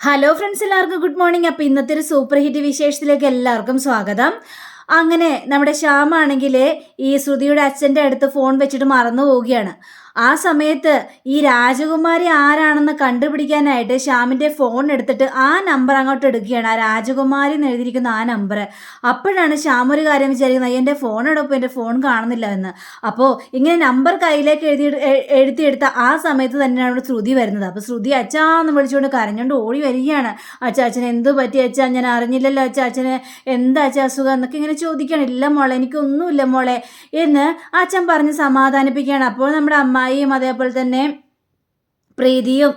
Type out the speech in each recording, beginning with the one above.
Hello friends എല്ലാവർക്കും good morning അപ്പോൾ ഇന്നത്തെ ഒരു സൂപ്പർ ഹിറ്റ് വിശേഷത്തിലേക്ക് എല്ലാവർക്കും സ്വാഗതം. അങ്ങനെ നമ്മുടെ ശ്യാമാണെങ്കിൽ ഈ ശ്രുതിയുടെ അച്ഛന്റെ അടുത്ത് ഫോൺ വെച്ചിട്ട് മറന്നു പോവുകയാണ് ആ സമയത്ത് ഈ രാജകുമാരി ആരാണെന്ന് കണ്ടുപിടിക്കാനായിട്ട് ശ്യാമിന്റെ ഫോൺ എടുത്തിട്ട് ആ നമ്പർ അങ്ങോട്ട് എടുക്കുകയാണ്. ആ രാജകുമാരി എന്ന് എഴുതിയിരിക്കുന്ന ആ നമ്പർ അപ്പോഴാണ് ശ്യാം ഒരു കാര്യം വിചാരിക്കുന്നത് എന്റെ ഫോൺ എടുപ്പോൾ എന്റെ ഫോൺ കാണുന്നില്ല എന്ന്. അപ്പോൾ ഇങ്ങനെ നമ്പർ കയ്യിലേക്ക് എഴുതി എഴുതിയെടുത്ത ആ സമയത്ത് തന്നെയാണ് അവിടെ ശ്രുതി വരുന്നത്. അപ്പോൾ ശ്രുതി അച്ഛാന്ന് വിളിച്ചുകൊണ്ട് കരഞ്ഞുകൊണ്ട് ഓടി വരികയാണ്. അച്ഛ അച്ഛൻ എന്ത് പറ്റി? അച്ഛാ ഞാൻ അറിഞ്ഞില്ലല്ലോ. അച്ഛ അച്ഛന് എന്താ അച്ഛ അസുഖം? എന്നൊക്കെ ഇങ്ങനെ ചോദിക്കുകയാണ്. ഇല്ല മോളെ എനിക്കൊന്നുമില്ല മോളെ എന്ന് അച്ഛൻ പറഞ്ഞ് സമാധാനിപ്പിക്കുകയാണ്. അപ്പോൾ നമ്മുടെ അമ്മായിയും അതേപോലെ തന്നെ പ്രീതിയും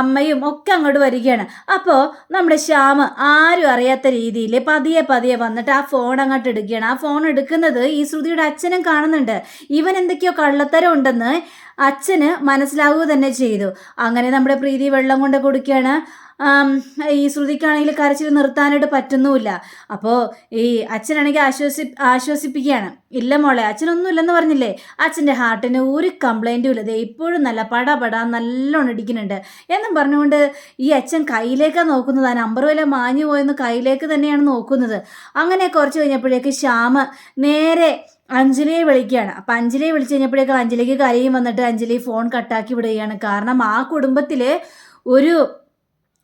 അമ്മയും ഒക്കെ അങ്ങോട്ട് വരികയാണ്. അപ്പോൾ നമ്മുടെ ശ്യാമ് ആരും അറിയാത്ത രീതിയിൽ പതിയെ പതിയെ വന്നിട്ട് ആ ഫോൺ അങ്ങോട്ട് എടുക്കുകയാണ്. ആ ഫോൺ എടുക്കുന്നത് ഈ ശ്രുതിയുടെ അച്ഛനും കാണുന്നുണ്ട്. ഇവൻ എന്തൊക്കെയോ കള്ളത്തരം ഉണ്ടെന്ന് അച്ഛന് മനസ്സിലാവുക തന്നെ ചെയ്തു. അങ്ങനെ നമ്മുടെ പ്രീതി വെള്ളം കൊണ്ട് കൊടുക്കുകയാണ്. ഈ ശ്രുതിക്കാണെങ്കിൽ കരച്ചിൽ നിർത്താനായിട്ട് പറ്റുന്നുമില്ല. അപ്പോൾ ഈ അച്ഛനാണെങ്കിൽ ആശ്വസി ആശ്വസിപ്പിക്കുകയാണ്. ഇല്ല മോളെ അച്ഛനൊന്നുമില്ലെന്ന് പറഞ്ഞില്ലേ? അച്ഛന്റെ ഹാർട്ടിന് ഒരു കംപ്ലൈന്റും ഇല്ല. ഇപ്പോഴും നല്ല പട പട നല്ലോണം ഇടിക്കുന്നുണ്ട്. എന്നും പറഞ്ഞുകൊണ്ട് ഈ അച്ഛൻ കയ്യിലേക്കാണ് നോക്കുന്നത്. ആ നമ്പർ വല്ല മാഞ്ഞു പോയെന്ന് കയ്യിലേക്ക് തന്നെയാണ് നോക്കുന്നത്. അങ്ങനെ കുറച്ച് കഴിഞ്ഞപ്പോഴേക്ക് ശ്യാമ നേരെ അഞ്ജലിയെ വിളിക്കുകയാണ്. അപ്പം അഞ്ജലിയെ വിളിച്ചു കഴിഞ്ഞപ്പോഴേക്കും അഞ്ജലിക്ക് കരയും വന്നിട്ട് അഞ്ജലി ഫോൺ കട്ടാക്കി വിടുകയാണ്. കാരണം ആ കുടുംബത്തിൽ ഒരു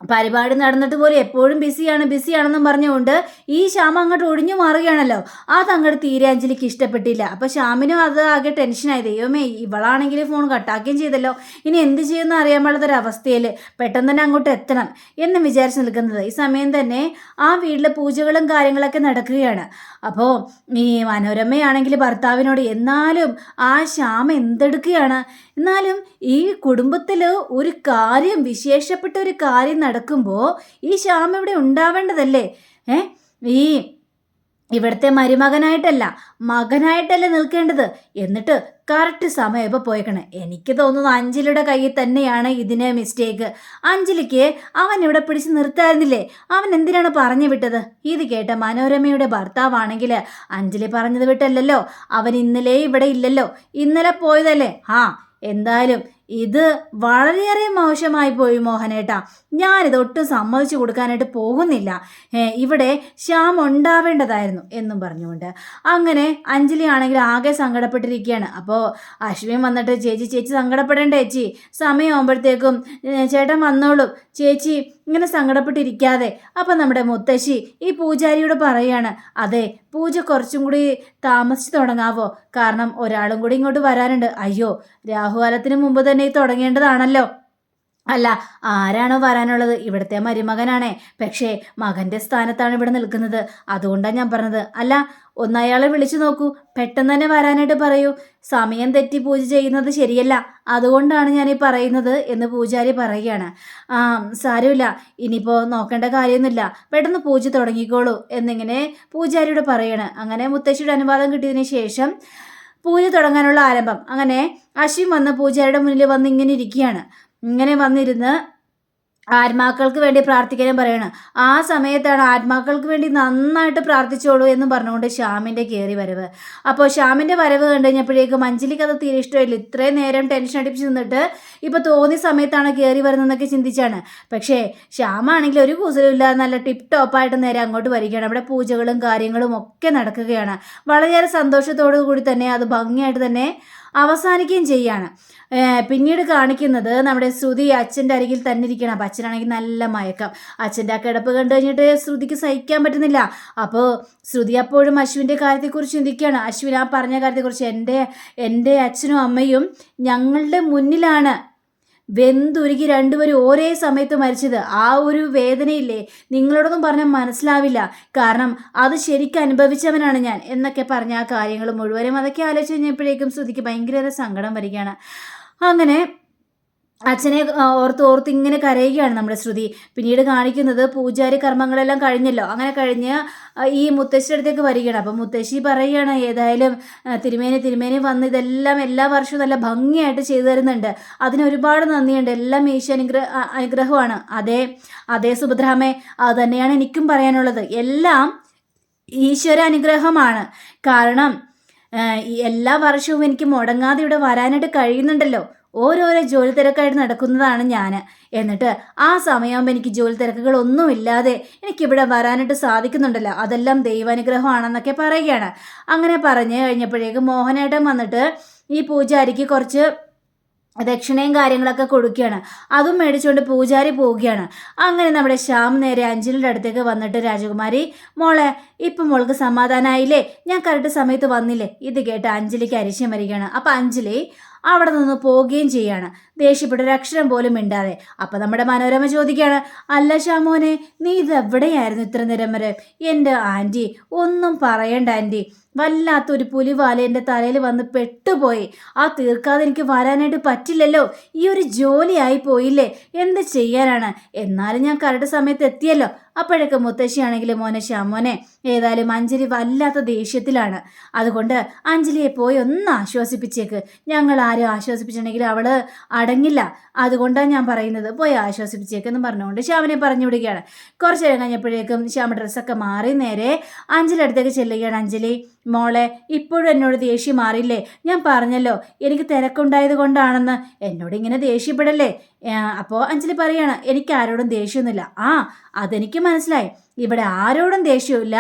പരിപാടി നടന്നിട്ട് പോലും എപ്പോഴും ബിസിയാണ് ബിസിയാണെന്നും പറഞ്ഞുകൊണ്ട് ഈ ശ്യാമ അങ്ങോട്ട് ഒഴിഞ്ഞു മാറുകയാണല്ലോ. ആ അങ്ങോട്ട് തീരെ അഞ്ജലിക്ക് ഇഷ്ടപ്പെട്ടില്ല. അപ്പോൾ ശ്യാമിനും അത് ആകെ ടെൻഷനായി. ദൈവമേ ഇവളാണെങ്കിൽ ഫോൺ കട്ടാക്കുകയും ചെയ്തല്ലോ. ഇനി എന്ത് ചെയ്യുമെന്ന് അറിയാൻ പാടാത്തൊരവസ്ഥയിൽ പെട്ടെന്ന് തന്നെ അങ്ങോട്ട് എത്തണം എന്ന് വിചാരിച്ച് നിൽക്കുന്നത്. ഈ സമയം തന്നെ ആ വീട്ടിലെ പൂജകളും കാര്യങ്ങളൊക്കെ നടക്കുകയാണ്. അപ്പോൾ ഈ മനോരമയാണെങ്കിൽ ഭർത്താവിനോട് എന്നാലും ആ ശ്യാമ എന്തെടുക്കുകയാണ്? എന്നാലും ഈ കുടുംബത്തിൽ ഒരു കാര്യം വിശേഷപ്പെട്ട ഒരു കാര്യം നടക്കുമ്പോൾ ഈ ശ്യാമ ഇവിടെ ഉണ്ടാവേണ്ടതല്ലേ? ഏ? ഈ ഇവിടുത്തെ മരുമകനായിട്ടല്ല മകനായിട്ടല്ലേ നിൽക്കേണ്ടത്? എന്നിട്ട് കറക്റ്റ് സമയം ഇപ്പോൾ പോയേക്കണേ? എനിക്ക് തോന്നുന്നു അഞ്ജലിയുടെ കയ്യിൽ തന്നെയാണ് ഇതിനെ മിസ്റ്റേക്ക് അഞ്ജലിക്ക് അവൻ ഇവിടെ പിടിച്ച് നിർത്തായിരുന്നില്ലേ? അവൻ എന്തിനാണ് പറഞ്ഞു വിട്ടത്? ഇത് കേട്ട മനോരമയുടെ ഭർത്താവാണെങ്കിൽ അഞ്ജലി പറഞ്ഞത് വിട്ടല്ലല്ലോ? അവൻ ഇന്നലെ ഇവിടെ ഇല്ലല്ലോ? ഇന്നലെ പോയതല്ലേ? ആ എന്തായാലും ഇത് വളരെയേറെ മോശമായി പോയി മോഹനേട്ടാ. ഞാനിത് ഒട്ടും സമ്മതിച്ചു കൊടുക്കാനായിട്ട് പോകുന്നില്ല. ഇവിടെ ശ്യാം ഉണ്ടാവേണ്ടതായിരുന്നു എന്നും പറഞ്ഞുകൊണ്ട്. അങ്ങനെ അഞ്ജലി ആണെങ്കിൽ ആകെ സങ്കടപ്പെട്ടിരിക്കുകയാണ്. അപ്പോൾ അശ്വിൻ വന്നിട്ട് ചേച്ചി ചേച്ചി സങ്കടപ്പെടേണ്ട ചേച്ചി. സമയമാകുമ്പോഴത്തേക്കും ചേട്ടൻ വന്നോളും. ചേച്ചി ഇങ്ങനെ സങ്കടപ്പെട്ടിരിക്കാതെ. അപ്പം നമ്മുടെ മുത്തശ്ശി ഈ പൂജാരിയോട് പറയാണ് അതെ പൂജ കുറച്ചും കൂടി താമസിച്ച് തുടങ്ങാവോ? കാരണം ഒരാളും കൂടി ഇങ്ങോട്ട് വരാനുണ്ട്. അയ്യോ രാഹുകാലത്തിന് മുമ്പ് തന്നെ ഈ തുടങ്ങേണ്ടതാണല്ലോ. അല്ല ആരാണോ വരാനുള്ളത്? ഇവിടുത്തെ മരുമകനാണേ. പക്ഷേ മകന്റെ സ്ഥാനത്താണ് ഇവിടെ നിൽക്കുന്നത്. അതുകൊണ്ടാണ് ഞാൻ പറഞ്ഞത്. അല്ല ഒന്ന് അയാളെ വിളിച്ചു നോക്കൂ. പെട്ടെന്ന് തന്നെ വരാനായിട്ട് പറയൂ. സമയം തെറ്റി പൂജ ചെയ്യുന്നത് ശരിയല്ല. അതുകൊണ്ടാണ് ഞാൻ ഈ പറയുന്നത് എന്ന് പൂജാരി പറയുകയാണ്. ആ സാരമില്ല. ഇനിയിപ്പോൾ നോക്കേണ്ട കാര്യമൊന്നുമില്ല. പെട്ടെന്ന് പൂജ തുടങ്ങിക്കോളൂ എന്നിങ്ങനെ പൂജാരിയോട് പറയാണ്. അങ്ങനെ മുത്തശ്ശിയുടെ അനുവാദം കിട്ടിയതിന് ശേഷം പൂജ തുടങ്ങാനുള്ള ആരംഭം. അങ്ങനെ അശ്വിൻ വന്ന് പൂജാരിയുടെ മുന്നിൽ വന്ന് ഇങ്ങനെ ഇരിക്കുകയാണ്. ഇങ്ങനെ വന്നിരുന്ന് ആത്മാക്കൾക്ക് വേണ്ടി പ്രാർത്ഥിക്കാനും പറയണം. ആ സമയത്താണ് ആത്മാക്കൾക്ക് വേണ്ടി നന്നായിട്ട് പ്രാർത്ഥിച്ചോളൂ എന്ന് പറഞ്ഞുകൊണ്ട് ശ്യാമിന്റെ കയറി വരവ്. അപ്പോൾ ശ്യാമിന്റെ വരവ് കണ്ടു കഴിഞ്ഞപ്പോഴേക്കും അഞ്ജലിക്ക് അത് തീരെ ഇഷ്ടമില്ല ഇത്രയും നേരം ടെൻഷൻ അടിപ്പിച്ച് നിന്നിട്ട് ഇപ്പോൾ തോന്നിയ സമയത്താണ് കയറി വരുന്നതെന്നൊക്കെ ചിന്തിച്ചാണ്. പക്ഷേ ശ്യാമാണെങ്കിൽ ഒരു കൂസലുമില്ല നല്ല ടിപ്പ് ടോപ്പായിട്ട് നേരെ അങ്ങോട്ട് വരികയാണ്. അവിടെ പൂജകളും കാര്യങ്ങളും ഒക്കെ നടക്കുകയാണ്. വളരെയേറെ സന്തോഷത്തോടു കൂടി തന്നെ അത് ഭംഗിയായിട്ട് തന്നെ അവസാനിക്കുകയും ചെയ്യാണ്. പിന്നീട് കാണിക്കുന്നത് നമ്മുടെ ശ്രുതി അച്ഛന്റെ അരികിൽ തന്നെ ഇരിക്കണം അപ്പം അച്ഛനാണെങ്കിൽ നല്ല മയക്കം. അച്ഛന്റെ ആ കിടപ്പ് കണ്ടു കഴിഞ്ഞിട്ട് ശ്രുതിക്ക് സഹിക്കാൻ പറ്റുന്നില്ല. അപ്പോൾ ശ്രുതി അപ്പോഴും അശ്വിന്റെ കാര്യത്തെക്കുറിച്ച് ചിന്തിക്കുകയാണ്. അശ്വിൻ ആ പറഞ്ഞ കാര്യത്തെക്കുറിച്ച് എന്റെ എന്റെ അച്ഛനും അമ്മയും ഞങ്ങളുടെ മുന്നിലാണ്. വെന്തുരുകി രണ്ടുപേരും ഒരേ സമയത്ത് മരിച്ചത്. ആ ഒരു വേദനയില്ലേ? നിങ്ങളോടൊന്നും പറഞ്ഞാൽ മനസ്സിലാവില്ല. കാരണം അത് ശരിക്കും അനുഭവിച്ചവനാണ് ഞാൻ എന്നൊക്കെ പറഞ്ഞ ആ കാര്യങ്ങൾ മുഴുവനും അതൊക്കെ ആലോചിച്ച് കഴിഞ്ഞപ്പോഴേക്കും ശ്രുതിക്ക് ഭയങ്കര സങ്കടം വരികയാണ്. അങ്ങനെ അച്ഛനെ ഓർത്ത് ഓർത്ത് ഇങ്ങനെ കരയുകയാണ് നമ്മുടെ ശ്രുതി. പിന്നീട് കാണിക്കുന്നത് പൂജാരി കർമ്മങ്ങളെല്ലാം കഴിഞ്ഞല്ലോ. അങ്ങനെ കഴിഞ്ഞ് ഈ മുത്തശ്ശിയുടെ അടുത്തേക്ക് വരികയാണ്. അപ്പം മുത്തശ്ശി പറയുകയാണ് ഏതായാലും തിരുമേനി തിരുമേനി വന്ന് ഇതെല്ലാം എല്ലാ വർഷവും നല്ല ഭംഗിയായിട്ട് ചെയ്തു തരുന്നുണ്ട്. അതിന് ഒരുപാട് നന്ദിയുണ്ട്. എല്ലാം ഈശോ അനുഗ്രഹ അനുഗ്രഹമാണ്. അതേ അതേ സുഭദ്രാമേ അത് തന്നെയാണ് എനിക്കും പറയാനുള്ളത്. എല്ലാം ഈശ്വര അനുഗ്രഹമാണ്. കാരണം എല്ലാ വർഷവും എനിക്ക് മുടങ്ങാതെ ഇവിടെ വരാനായിട്ട് കഴിയുന്നുണ്ടല്ലോ. ഓരോരോ ജോലി തിരക്കായിട്ട് നടക്കുന്നതാണ് ഞാൻ. എന്നിട്ട് ആ സമയമാകുമ്പോൾ എനിക്ക് ജോലി തിരക്കുകളൊന്നുമില്ലാതെ എനിക്കിവിടെ വരാനായിട്ട് സാധിക്കുന്നുണ്ടല്ലോ. അതെല്ലാം ദൈവാനുഗ്രഹമാണെന്നൊക്കെ പറയുകയാണ്. അങ്ങനെ പറഞ്ഞു കഴിഞ്ഞപ്പോഴേക്കും മോഹനേട്ടൻ വന്നിട്ട് ഈ പൂജാരിക്ക് കുറച്ച് ദക്ഷിണയും കാര്യങ്ങളൊക്കെ കൊടുക്കുകയാണ്. അതും മേടിച്ചുകൊണ്ട് പൂജാരി പോവുകയാണ്. അങ്ങനെ നമ്മുടെ ശ്യാം നേരെ അഞ്ജലിയുടെ അടുത്തേക്ക് വന്നിട്ട് രാജകുമാരി മോളെ ഇപ്പം മോൾക്ക് സമാധാനമായില്ലേ ഞാൻ കറക്റ്റ് സമയത്ത് വന്നില്ലേ? ഇത് കേട്ട് അഞ്ജലിക്ക് അരിശം വരികയാണ്. അപ്പം അഞ്ജലി അവിടെ നിന്ന് പോവുകയും ചെയ്യാണ്. ദേഷ്യപ്പെട്ട ഒരു അക്ഷരം പോലും മിണ്ടാതെ. അപ്പൊ നമ്മുടെ മനോരമ ചോദിക്കുകയാണ് അല്ല ശാമോനെ നീ ഇതെവിടെയായിരുന്നു ഇത്ര നേരം വരെ എന്റെ ആന്റി ഒന്നും പറയണ്ട ആന്റി വല്ലാത്തൊരു പുലിവാല എന്റെ തലയിൽ വന്ന് പെട്ടുപോയി. ആ തീർക്കാതെ എനിക്ക് വരാനായിട്ട് പറ്റില്ലല്ലോ. ഈ ഒരു ജോലിയായി പോയില്ലേ? എന്ത് ചെയ്യാനാണ്? എന്നാലും ഞാൻ കറക്റ്റ് സമയത്ത് എത്തിയല്ലോ. അപ്പോഴൊക്കെ മുത്തശ്ശിയാണെങ്കിൽ മോനെ ശ്യാമോനെ ഏതായാലും അഞ്ജലി വല്ലാത്ത ദേഷ്യത്തിലാണ്. അതുകൊണ്ട് അഞ്ജലിയെ പോയി ഒന്ന് ആശ്വസിപ്പിച്ചേക്ക്. ഞങ്ങൾ ആരും ആശ്വസിപ്പിച്ചിട്ടുണ്ടെങ്കിൽ അവൾ അടങ്ങില്ല. അതുകൊണ്ടാണ് ഞാൻ പറയുന്നത്. പോയി ആശ്വസിപ്പിച്ചേക്കെന്ന് പറഞ്ഞുകൊണ്ട് ശ്യാമിനെ പറഞ്ഞു വിടുകയാണ്. കുറച്ചു കഴിഞ്ഞപ്പോഴേക്കും ശ്യാമ ഡ്രസ്സൊക്കെ മാറി നേരെ അഞ്ജലി അടുത്തേക്ക് ചെല്ലുകയാണ് അഞ്ജലി. മോളെ ഇപ്പോഴും എന്നോട് ദേഷ്യം മാറിയില്ലേ ഞാൻ പറഞ്ഞല്ലോ എനിക്ക് തിരക്കുണ്ടായത് കൊണ്ടാണെന്ന്. എന്നോട് ഇങ്ങനെ ദേഷ്യപ്പെടല്ലേ? അപ്പോൾ അഞ്ജലി പറയാണ് എനിക്ക് ആരോടും ദേഷ്യമൊന്നുമില്ല. ആ അതെനിക്ക് മനസ്സിലായി. ഇവിടെ ആരോടും ദേഷ്യമില്ല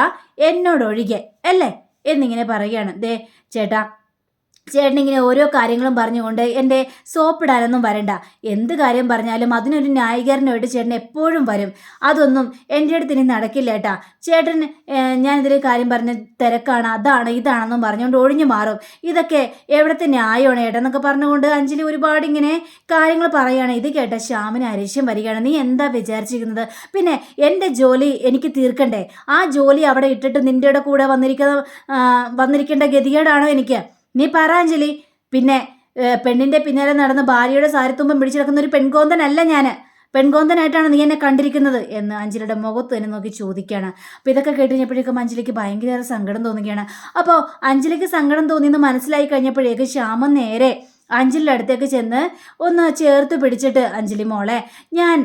എന്നോടൊഴികെ അല്ലേ? എന്നിങ്ങനെ പറയുകയാണ്. ദേ ചേട്ടാ ചേട്ടൻ ഇങ്ങനെ ഓരോ കാര്യങ്ങളും പറഞ്ഞുകൊണ്ട് എന്റെ സോപ്പിടാനൊന്നും വരണ്ട. എന്ത് കാര്യം പറഞ്ഞാലും അതിനൊരു ന്യായീകരണമായിട്ട് ചേട്ടൻ എപ്പോഴും വരും. അതൊന്നും എന്റെ അടുത്ത് ഇനി നടക്കില്ല ഏട്ടാ. ചേട്ടൻ ഞാനിതിൽ കാര്യം പറഞ്ഞ തിരക്കാണ് അതാണ് ഇതാണെന്നും പറഞ്ഞുകൊണ്ട് ഒഴിഞ്ഞു മാറും. ഇതൊക്കെ എവിടത്തെ ന്യായമാണ് ഏട്ടാ എന്നൊക്കെ പറഞ്ഞുകൊണ്ട് അഞ്ജലി ഒരുപാട് ഇങ്ങനെ കാര്യങ്ങൾ പറയുകയാണ്. ഇത് കേട്ട ശ്യാമിന് അരിശ്യം വരികയാണ്. നീ എന്താ വിചാരിച്ചിരിക്കുന്നത്? പിന്നെ എന്റെ ജോലി എനിക്ക് തീർക്കണ്ടേ? ആ ജോലി അവിടെ ഇട്ടിട്ട് നിന്റെ കൂടെ വന്നിരിക്കുന്ന വന്നിരിക്കേണ്ട ഗതികേടാണോ എനിക്ക്? നീ പറ അഞ്ജലി. പിന്നെ പെണ്ണിന്റെ പിന്നാലെ നടന്ന് ഭാര്യയുടെ സാരിത്തുമ്പം പിടിച്ചെടുക്കുന്ന ഒരു പെൺകോന്തനല്ല ഞാൻ പെൺകോന്തനായിട്ടാണ് നീ എന്നെ കണ്ടിരിക്കുന്നത് എന്ന് അഞ്ജലിയുടെ മുഖത്ത് തന്നെ നോക്കി ചോദിക്കുകയാണ്. അപ്പോൾ ഇതൊക്കെ കേട്ട് കഴിഞ്ഞപ്പോഴേക്കും അഞ്ജലിക്ക് ഭയങ്കര സങ്കടം തോന്നുകയാണ്. അപ്പോൾ അഞ്ജലിക്ക് സങ്കടം തോന്നിയെന്ന് മനസ്സിലായി കഴിഞ്ഞപ്പോഴേക്ക് ശ്യാമം നേരെ അഞ്ജലിയുടെ അടുത്തേക്ക് ചെന്ന് ഒന്ന് ചേർത്ത് പിടിച്ചിട്ട് അഞ്ജലി മോളെ ഞാൻ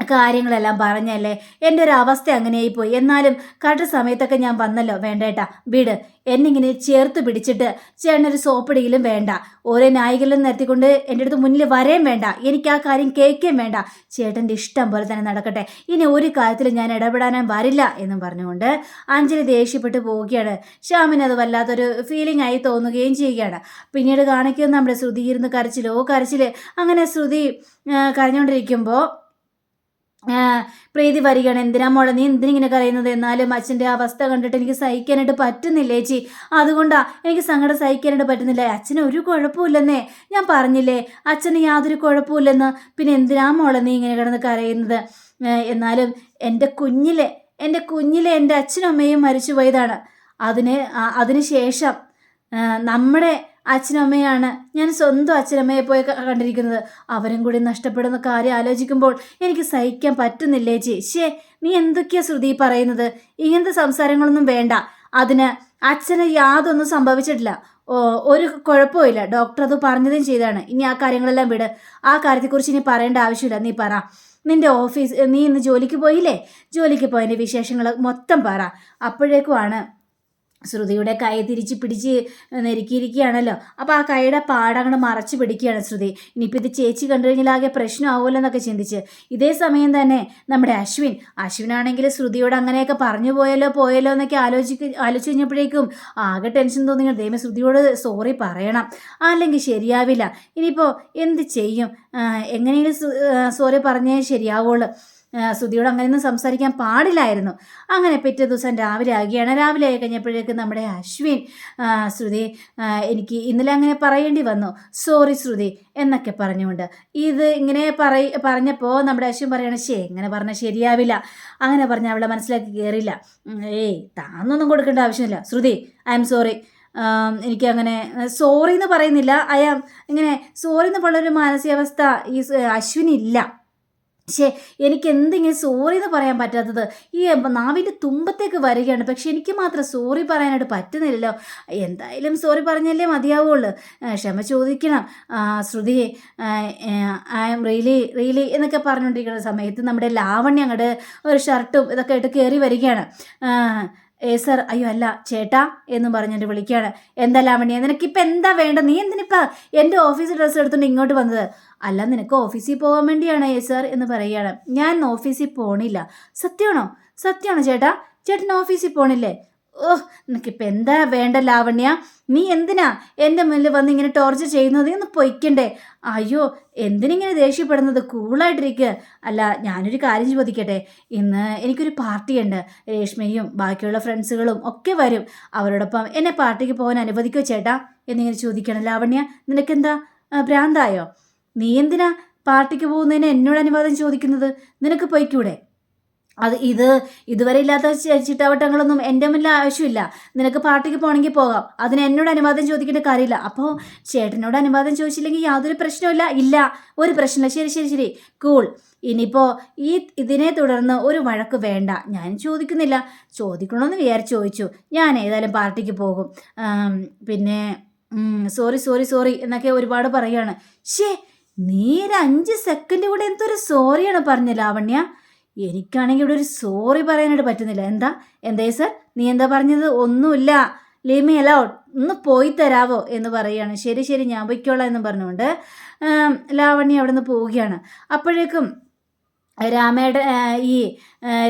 കാര്യങ്ങളെല്ലാം പറഞ്ഞല്ലേ? എന്റെ ഒരു അവസ്ഥ അങ്ങനെയായി പോയി എന്നാലും കട സമയത്തൊക്കെ ഞാൻ വന്നല്ലോ. വേണ്ടേട്ടാ വീട്. എന്നിങ്ങനെ ചേർത്ത് പിടിച്ചിട്ട് ചേട്ടനൊരു സോപ്പിടിയിലും വേണ്ട. ഓരോ നായികളിലും നിർത്തിക്കൊണ്ട് എന്റെ അടുത്ത് മുന്നിൽ വരേം വേണ്ട. എനിക്ക് ആ കാര്യം കേൾക്കുകയും വേണ്ട. ചേട്ടന്റെ ഇഷ്ടം പോലെ തന്നെ നടക്കട്ടെ. ഇനി ഒരു കാര്യത്തിൽ ഞാൻ ഇടപെടാനും വരില്ല എന്നും പറഞ്ഞുകൊണ്ട് അഞ്ജലി ദേഷ്യപ്പെട്ട് പോവുകയാണ്. ശ്യാമിന് അത് വല്ലാത്തൊരു ഫീലിംഗ് ആയി തോന്നുകയും ചെയ്യുകയാണ്. പിന്നീട് കാണിക്കുന്ന നമ്മുടെ ശ്രുതി ഇരുന്ന് കരച്ചിലോ. കരച്ചിൽ അങ്ങനെ ശ്രുതി കരഞ്ഞുകൊണ്ടിരിക്കുമ്പോൾ പ്രീതി വരികയാണ്. എന്തിനാ മോളെ നീ എന്തിനിങ്ങനെ കരയുന്നത്? എന്നാലും അച്ഛന്റെ അവസ്ഥ കണ്ടിട്ട് എനിക്ക് സഹിക്കാനായിട്ട് പറ്റുന്നില്ല ചേച്ചി. അതുകൊണ്ടാ എനിക്ക് സങ്കടം സഹിക്കാനായിട്ട് പറ്റുന്നില്ല. അച്ഛന് ഒരു കുഴപ്പമില്ലെന്നേ ഞാൻ പറഞ്ഞില്ലേ? അച്ഛന് യാതൊരു കുഴപ്പമില്ലെന്ന്. പിന്നെ എന്തിനാ മോളെ നീ ഇങ്ങനെ കിടന്ന് കരയുന്നത്? എന്നാലും എന്റെ കുഞ്ഞിലെ എന്റെ കുഞ്ഞിലെ എന്റെ അച്ഛനും അമ്മയും മരിച്ചു പോയതാണ് അതിന് അതിന് ശേഷം നമ്മുടെ അച്ഛനമ്മയാണ്. ഞാൻ സ്വന്തം അച്ഛനമ്മയെ പോയി കണ്ടിരിക്കുന്നത്. അവരും കൂടി നഷ്ടപ്പെടുന്ന കാര്യം ആലോചിക്കുമ്പോൾ എനിക്ക് സഹിക്കാൻ പറ്റുന്നില്ലേ ചേച്ചിയെ നീ എന്തൊക്കെയാ ശ്രുതി പറയുന്നത്? ഇങ്ങനത്തെ സംസാരങ്ങളൊന്നും വേണ്ട. അതിന് അച്ഛന് യാതൊന്നും സംഭവിച്ചിട്ടില്ല. ഓ ഒരു കുഴപ്പമില്ല ഡോക്ടർ അത് പറഞ്ഞതും ചെയ്താണ് ഇനി ആ കാര്യങ്ങളെല്ലാം വിട്. ആ കാര്യത്തെക്കുറിച്ച് ഇനി പറയേണ്ട ആവശ്യമില്ല. നീ പറ. നിന്റെ ഓഫീസ് നീ ഇന്ന് ജോലിക്ക് പോയില്ലേ? ജോലിക്ക് പോയതിന്റെ വിശേഷങ്ങൾ മൊത്തം പറ. അപ്പോഴേക്കുമാണ് ശ്രുതിയുടെ കൈ തിരിച്ച് പിടിച്ച് നെരുക്കിയിരിക്കുകയാണല്ലോ. അപ്പോൾ ആ കൈയുടെ പാടങ്ങട് മറച്ചു പിടിക്കുകയാണ് ശ്രുതി. ഇനിയിപ്പോൾ ഇത് ചേച്ചി കണ്ടു കഴിഞ്ഞാൽ ആകെ പ്രശ്നമാവുമല്ലോ എന്നൊക്കെ ചിന്തിച്ച്. ഇതേ സമയം തന്നെ നമ്മുടെ അശ്വിൻ അശ്വിനാണെങ്കിൽ ശ്രുതിയോട് അങ്ങനെയൊക്കെ പറഞ്ഞു പോയല്ലോ പോയല്ലോ എന്നൊക്കെ ആലോചിക്ക ആലോചിച്ച് കഴിഞ്ഞപ്പോഴേക്കും ആകെ ടെൻഷൻ തോന്നി ദൈവം ശ്രുതിയോട് സോറി പറയണം. അല്ലെങ്കിൽ ശരിയാവില്ല. ഇനിയിപ്പോൾ എന്ത് ചെയ്യും? എങ്ങനെയെങ്കിലും സോറി പറഞ്ഞേ ശരിയാവുള്ളൂ. ശ്രുതിയോട് അങ്ങനെയൊന്നും സംസാരിക്കാൻ പാടില്ലായിരുന്നു. അങ്ങനെ പിറ്റേ ദിവസം രാവിലെ ആകുകയാണ് രാവിലെ ആയി കഴിഞ്ഞപ്പോഴേക്കും നമ്മുടെ അശ്വിൻ ശ്രുതി എനിക്ക് ഇന്നലെ അങ്ങനെ പറയേണ്ടി വന്നു. സോറി ശ്രുതി എന്നൊക്കെ പറഞ്ഞുകൊണ്ട്. ഇത് ഇങ്ങനെ പറയ പറഞ്ഞപ്പോൾ നമ്മുടെ അശ്വിൻ പറയണ ശേ എങ്ങനെ പറഞ്ഞാൽ ശരിയാവില്ല. അങ്ങനെ പറഞ്ഞാൽ അവളെ മനസ്സിലാക്കി കയറില്ല ഏയ് താന്നൊന്നും കൊടുക്കേണ്ട ആവശ്യമില്ല. ശ്രുതി ഐ എം സോറി എനിക്ക് അങ്ങനെ സോറി എന്ന് പറയുന്നില്ല. അയാം ഇങ്ങനെ സോറി എന്ന് പറഞ്ഞൊരു മാനസികാവസ്ഥ ഈ അശ്വിനില്ല. പക്ഷേ എനിക്ക് എന്തെങ്കിലും സോറി എന്ന് പറയാൻ പറ്റാത്തത് ഈ നാവിന്റെ തുമ്പത്തേക്ക് വരികയാണ്. പക്ഷെ എനിക്ക് മാത്രം സോറി പറയാനായിട്ട് പറ്റുന്നില്ലല്ലോ. എന്തായാലും സോറി പറഞ്ഞല്ലേ മതിയാവുള്ളൂ. ക്ഷമ ചോദിക്കണം. Shruthi I am really really എന്നൊക്കെ പറഞ്ഞുകൊണ്ടിരിക്കുന്ന സമയത്ത് നമ്മുടെ ലാവണ്യ അങ്ങോട്ട് ഒരു ഷർട്ടും ഇതൊക്കെ ആയിട്ട് കയറി വരികയാണ്. ഏ സർ അയ്യോ അല്ല ചേട്ടാ എന്ന് പറഞ്ഞിട്ട് വിളിക്കുകയാണ്. എന്താ ലാവണ്യ നിനക്കിപ്പോൾ എന്താ വേണ്ടത്? നീ എന്തിനിപ്പോൾ എന്റെ ഓഫീസ് ഡ്രസ്സ് എടുത്തുകൊണ്ട് ഇങ്ങോട്ട് വന്നത്? അല്ല നിനക്ക് ഓഫീസിൽ പോകാൻ വേണ്ടിയാണ് ഏ സാർ എന്ന് പറയുകയാണ്. ഞാൻ ഓഫീസിൽ പോണില്ല. സത്യമാണോ? സത്യമാണോ ചേട്ടാ? ചേട്ടൻ ഓഫീസിൽ പോണില്ലേ? ഓ നിനക്കിപ്പോൾ എന്താ വേണ്ട ലാവണ്യ? നീ എന്തിനാ എന്റെ മുന്നിൽ വന്ന് ഇങ്ങനെ ടോർച്ചർ ചെയ്യുന്നത്? ഒന്ന് പൊയ്ക്കണ്ടേ. അയ്യോ എന്തിനിങ്ങനെ ദേഷ്യപ്പെടുന്നത്? കൂളായിട്ടിരിക്കുക അല്ല ഞാനൊരു കാര്യം ചോദിക്കട്ടെ. ഇന്ന് എനിക്കൊരു പാർട്ടിയുണ്ട് രേഷ്മയും ബാക്കിയുള്ള ഫ്രണ്ട്സുകളും ഒക്കെ വരും. അവരോടൊപ്പം എന്നെ പാർട്ടിക്ക് പോകാൻ അനുവദിക്കോ ചേട്ടാ? എന്നിങ്ങനെ ചോദിക്കണം ലാവണ്യ. നിനക്കെന്താ ഭ്രാന്തായോ? നീ എന്തിനാ പാർട്ടിക്ക് പോകുന്നതിന് എന്നോട് അനുവാദം ചോദിക്കുന്നത്? നിനക്ക് പൊയ്ക്കൂടെ? അത് ഇത് ഇതുവരെ ഇല്ലാത്ത ചിട്ടവട്ടങ്ങളൊന്നും എന്റെ മുന്നിൽ ആവശ്യമില്ല. നിനക്ക് പാർട്ടിക്ക് പോകണമെങ്കിൽ പോകാം. അതിന് എന്നോട് അനുവാദം ചോദിക്കേണ്ട കാര്യമില്ല. അപ്പോൾ ചേട്ടനോട് അനുവാദം ചോദിച്ചില്ലെങ്കിൽ യാതൊരു പ്രശ്നമില്ല ഇല്ല. ഒരു പ്രശ്നമില്ല. ശരി ശരി ശരി. കൂൾ. ഇനിയിപ്പോൾ ഈ ഇതിനെ തുടർന്ന് ഒരു വഴക്ക് വേണ്ട. ഞാൻ ചോദിക്കുന്നില്ല. ചോദിക്കണമെന്ന് വിചാരിച്ച് ചോദിച്ചു. ഞാൻ ഏതായാലും പാർട്ടിക്ക് പോകും. പിന്നെ സോറി സോറി സോറി എന്നൊക്കെ ഒരുപാട് പറയുകയാണ്. ഷേ നീ ഒരു അഞ്ച് സെക്കൻഡ് കൂടെ എന്തൊരു സോറിയാണ് പറഞ്ഞ ലാവണ്യ. എനിക്കാണെങ്കിൽ ഇവിടെ ഒരു സോറി പറയാനായിട്ട് പറ്റുന്നില്ല. എന്താ? എന്തേ സർ നീ എന്താ പറഞ്ഞത്? ഒന്നുമില്ല. ലീമി അലൗഡ് ഒന്ന് പോയി തരാവോ എന്ന് പറയുകയാണ്. ശരി ശരി ഞാൻ പൊയ്ക്കോളാം എന്ന് പറഞ്ഞുകൊണ്ട് ലാവണ്യ അവിടെ നിന്ന് പോവുകയാണ്. അപ്പോഴേക്കും രാമേട ഈ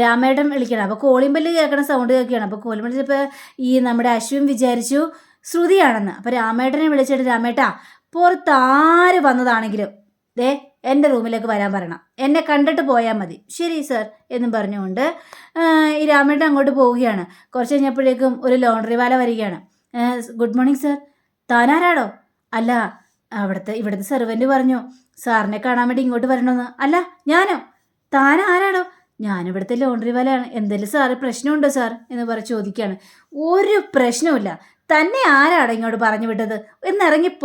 രാമേടൻ വിളിക്കണം അപ്പോൾ കോളിമ്പല്ല് കേൾക്കണ സൗണ്ട് കേൾക്കുകയാണ്. അപ്പോൾ കോളിമ്പല്ല് ഇപ്പോൾ ഈ നമ്മുടെ അശ്വിൻ വിചാരിച്ചു ശ്രുതിയാണെന്ന്. അപ്പോൾ രാമേട്ടനെ വിളിച്ചിട്ട് രാമേട്ടാ പുറത്താര് വന്നതാണെങ്കിലും ദേ എന്റെ റൂമിലേക്ക് വരാൻ പറയണം. എന്നെ കണ്ടിട്ട് പോയാൽ മതി. ശരി സർ എന്നും പറഞ്ഞുകൊണ്ട് ഈ രാമേട്ടൻ അങ്ങോട്ട് പോവുകയാണ്. കുറച്ച് കഴിഞ്ഞപ്പോഴേക്കും ഒരു ലോണ്ടറി വാല വരികയാണ്. Good morning sir. താനാരാടോ? അല്ല അവിടുത്തെ ഇവിടുത്തെ സെർവന്റ് പറഞ്ഞു സാറിനെ കാണാൻ വേണ്ടി ഇങ്ങോട്ട് വരണമെന്ന്. അല്ല ഞാനോ? താൻ ആരാടോ ഞാനിവിടുത്തെ ലോണ്ടറി വാലയാണ്. എന്തെങ്കിലും സാറ് പ്രശ്നമുണ്ടോ സാർ? എന്ന് പറഞ്ഞ് ചോദിക്കുകയാണ്. ഒരു പ്രശ്നവുമില്ല. തന്നെ ആരാടോ ഇങ്ങോട്ട് പറഞ്ഞു വിട്ടത്?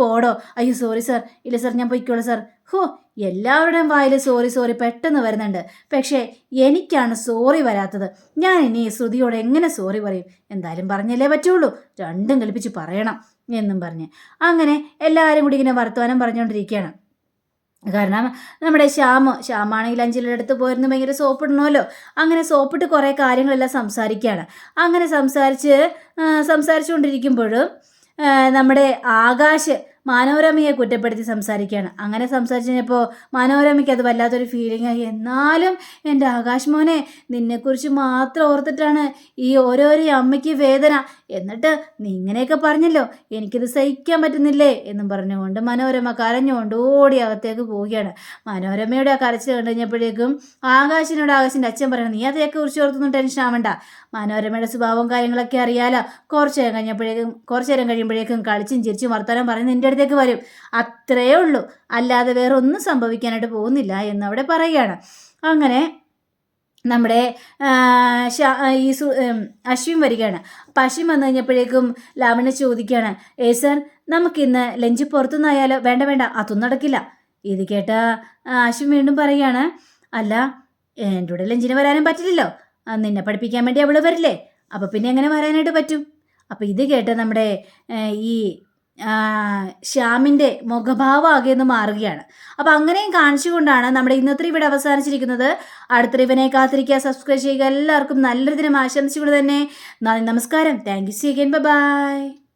പോടോ. അയ്യോ സോറി സാർ ഇല്ല സാർ ഞാൻ പൊയ്ക്കോളൂ സാർ ഹോ എല്ലാവരുടെയും വായിൽ സോറി സോറി പെട്ടെന്ന് വരുന്നുണ്ട്. പക്ഷേ എനിക്കാണ് സോറി വരാത്തത്. ഞാൻ ഇനി ശ്രുതിയോട് എങ്ങനെ സോറി പറയും? എന്തായാലും പറഞ്ഞല്ലേ പറ്റുള്ളൂ. രണ്ടും കളിപ്പിച്ച് പറയണം എന്നും പറഞ്ഞ്. അങ്ങനെ എല്ലാവരും കൂടി ഇങ്ങനെ വർത്തമാനം പറഞ്ഞുകൊണ്ടിരിക്കുകയാണ്. കാരണം നമ്മുടെ ശ്യാമ് ശ്യാമാണെങ്കിൽ അഞ്ചിലെ അടുത്ത് പോയിരുന്നു ഭയങ്കര സോപ്പിടണമല്ലോ. അങ്ങനെ സോപ്പിട്ട് കുറേ കാര്യങ്ങളെല്ലാം സംസാരിക്കുകയാണ്. അങ്ങനെ സംസാരിച്ച് സംസാരിച്ചുകൊണ്ടിരിക്കുമ്പോഴും നമ്മുടെ ആകാശ് മനോരമയെ കുറ്റപ്പെടുത്തി സംസാരിക്കുകയാണ്. അങ്ങനെ സംസാരിച്ചു കഴിഞ്ഞപ്പോൾ മനോരമയ്ക്ക് അത് വല്ലാത്തൊരു ഫീലിംഗ് ആയി. എന്നാലും എന്റെ ആകാശ് മോനെ നിന്നെക്കുറിച്ച് മാത്രം ഓർത്തിട്ടാണ് ഈ ഓരോരോ അമ്മയ്ക്ക് വേദന. എന്നിട്ട് നീ ഇങ്ങനെയൊക്കെ പറഞ്ഞല്ലോ എനിക്കിത് സഹിക്കാൻ പറ്റുന്നില്ലേ എന്നും പറഞ്ഞുകൊണ്ട് മനോരമ കരഞ്ഞുകൊണ്ട് ഓടി അകത്തേക്ക് പോവുകയാണ്. മനോരമയുടെ ആ കരച്ചിൽ കണ്ടു കഴിഞ്ഞപ്പോഴേക്കും ആകാശിനോട് ആകാശിന്റെ അച്ഛൻ പറയണം നീ അതേക്കെ കുറിച്ച് ഓർത്തൊന്നും ടെൻഷൻ ആവണ്ട. മനോരമയുടെ സ്വഭാവം കാര്യങ്ങളൊക്കെ അറിയാലോ. കുറച്ച് നേരം കഴിഞ്ഞപ്പോഴേക്കും കുറച്ച് നേരം കഴിയുമ്പോഴേക്കും കളിച്ചും ചിരിച്ചും വർത്തമാനം പറഞ്ഞ് നിന്റെ അടുത്തേക്ക് വരും. അത്രയേ ഉള്ളൂ. അല്ലാതെ വേറെ ഒന്നും സംഭവിക്കാനായിട്ട് പോകുന്നില്ല എന്നവിടെ പറയുകയാണ്. അങ്ങനെ നമ്മുടെ ഈ സു അശ്വിൻ വരികയാണ്. അപ്പം അശ്വിൻ വന്നു കഴിഞ്ഞപ്പോഴേക്കും ലാവണ്യ ചോദിക്കുകയാണ് ഏ സർ നമുക്കിന്ന് ലഞ്ച് പുറത്തുനിന്നായാലോ? വേണ്ട വേണ്ട അതൊന്നും നടക്കില്ല. ഇത് കേട്ട അശ്വിൻ വീണ്ടും പറയുകയാണ് അല്ല എന്റെ കൂടെ ലഞ്ചിന് വരാനും പറ്റില്ലല്ലോ. നിന്നെ പഠിപ്പിക്കാൻ വേണ്ടി അവൾ വരില്ലേ? അപ്പോൾ പിന്നെ എങ്ങനെ വരാനായിട്ട് പറ്റും? അപ്പോൾ ഇത് കേട്ട് നമ്മുടെ ഈ ശ്യാമിന്റെ മുഖഭാവം ആകെ ഒന്ന് മാറുകയാണ്. അപ്പോൾ അങ്ങനെയും കാണിച്ചുകൊണ്ടാണ് നമ്മുടെ ഇന്നത്തെ ഇവിടെ അവസാനിച്ചിരിക്കുന്നത്. അടുത്ത ഇവനെ കാത്തിരിക്കുക. സബ്സ്ക്രൈബ് ചെയ്യുക. എല്ലാവർക്കും നല്ലൊരു ദിനം ആശംസിച്ചുകൊണ്ട് തന്നെ. നന്ദി നമസ്കാരം. Thank you see again bye